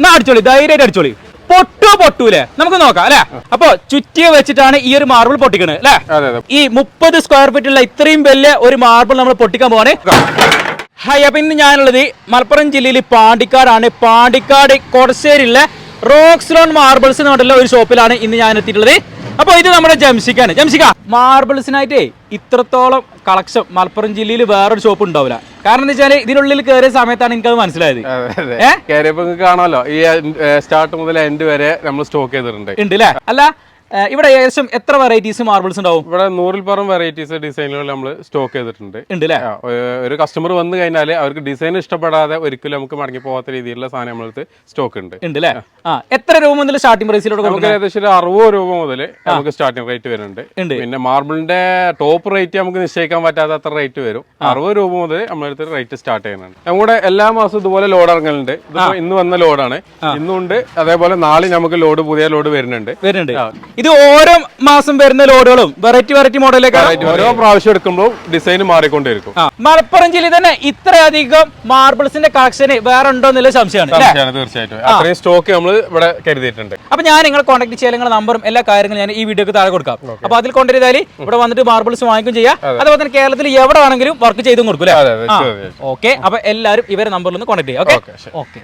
എന്നാ അടിച്ചോളി ധൈര്യമായിട്ട് അടിച്ചോളി. പൊട്ടോ പൊട്ടൂലേ? നമുക്ക് നോക്കാം അല്ലെ? അപ്പൊ ചുറ്റിയെ വെച്ചിട്ടാണ് ഈ ഒരു മാർബിൾ പൊട്ടിക്കണത് അല്ലെ? ഈ മുപ്പത് സ്ക്വയർ ഫീറ്റ് ഉള്ള ഇത്രയും വലിയ ഒരു മാർബിൾ നമ്മൾ പൊട്ടിക്കാൻ പോവാണ്. ഹായ് അപ്പൊ ഇന്ന് ഞാനുള്ളത് മലപ്പുറം ജില്ലയിൽ പാണ്ടിക്കാടാണ്. പാണ്ടിക്കാട് കൊടശ്ശേരിയിലെ റോക്സ്ലോൺ മാർബിൾസ് എന്ന് പറഞ്ഞിട്ടുള്ള ഒരു ഷോപ്പിലാണ് ഇന്ന് ഞാൻ എത്തിയിട്ടുള്ളത്. അപ്പോൾ ഇത് നമ്മുടെ ജംഷിക്കാണ്. ജംഷിക്ക മാർബിൾസിനായിട്ടേ ഇത്രത്തോളം കളക്ഷൻ മലപ്പുറം ജില്ലയിൽ വേറൊരു ഷോപ്പ് ഉണ്ടാവില്ല. കാരണം എന്താ വെച്ചാൽ ഇതിനുള്ളിൽ കയറിയ സമയത്താണ് എനിക്കത് മനസ്സിലായത്. കയറിയപ്പോ കാണാമല്ലോ. ഈ സ്റ്റാർട്ട് മുതൽ എൻഡ് വരെ നമ്മൾ സ്റ്റോക്ക് ചെയ്തിട്ടുണ്ട്. ഉണ്ട് അല്ലേ ഇവിടെ ഏകദേശം എത്ര വെറൈറ്റീസ് മാർബിൾസ് ഉണ്ടാവും? ഇവിടെ നൂറിൽ പരം വെറൈറ്റീസ് ഡിസൈനുകൾ നമ്മൾ സ്റ്റോക്ക് ചെയ്തിട്ടുണ്ട്. ഉണ്ട് അല്ലേ ഒരു കസ്റ്റമർ വന്നു കഴിഞ്ഞാൽ അവർക്ക് ഡിസൈൻ ഇഷ്ടപ്പെടാതെ ഒരിക്കലും നമുക്ക് മടങ്ങി പോകാത്ത രീതിയിലുള്ള സാധനം നമ്മളത് സ്റ്റോക്ക് ഉണ്ട്. ഉണ്ട് അല്ലേ ആ. എത്ര രൂപ മുതൽ സ്റ്റാർട്ടിംഗ് പ്രൈസിലോട്ട് നമുക്ക് ഏകദേശം ഒരു അറുപത് രൂപ മുതൽ നമുക്ക് സ്റ്റാർട്ടിംഗ് റേറ്റ് വരുന്നുണ്ട്. ഉണ്ട്. പിന്നെ മാർബിളിന്റെ ടോപ്പ് റേറ്റ് നമുക്ക് നിശ്ചയിക്കാൻ പറ്റാത്ത അത്ര റേറ്റ് വരും. അറുപത് രൂപ മുതൽ നമ്മളടുത്ത് റേറ്റ് സ്റ്റാർട്ട് ചെയ്യുന്നുണ്ട്. നമ്മുടെ എല്ലാ മാസവും ഇതുപോലെ ലോഡ് ഇറങ്ങലുണ്ട്. ഇന്ന് വന്ന ലോഡാണ് ഇന്നുണ്ട്. അതേപോലെ നാളെ നമുക്ക് ലോഡ് പുതിയ ലോഡ് വരുന്നുണ്ട്. വരുന്നുണ്ട്. ഇത് ഓരോ മാസം വരുന്ന ലോഡുകളും വെറൈറ്റി വെറൈറ്റി മോഡലിലേക്ക് ഓരോ പ്രാവശ്യം എടുക്കുമ്പോൾ ഡിസൈൻ മാറിക്കൊണ്ടിരിക്കും മലപ്പുറം ജില്ലയിൽ തന്നെ ഇത്രയധികം മാർബിൾസിന്റെ കളക്ഷൻ വേറെ ഉണ്ടോ എന്നുള്ള സംശയമാണ് തീർച്ചയായിട്ടും. അത്രയും സ്റ്റോക്ക് നമ്മൾ ഇവിടെ കരുതിയിട്ടുണ്ട്. അപ്പൊ ഞാൻ നിങ്ങൾ കോൺടാക്ട് ചെയ്യാൻ നിങ്ങളുടെ നമ്പറും എല്ലാ കാര്യങ്ങളും ഞാൻ ഈ വീഡിയോക്ക് താഴെ കൊടുക്കാം. അപ്പൊ അതിൽ കൊണ്ടുവരുതാൽ ഇവിടെ വന്നിട്ട് മാർബിൾസ് വാങ്ങിക്കും ചെയ്യാം. അതുപോലെ തന്നെ കേരളത്തിൽ എവിടെ ആണെങ്കിലും വർക്ക് ചെയ്തും കൊടുക്കും ഓക്കെ അപ്പൊ എല്ലാവരും ഇവരെ നമ്പറിൽ ഒന്ന് കോൺടാക്ട് ചെയ്യാം. Okay okay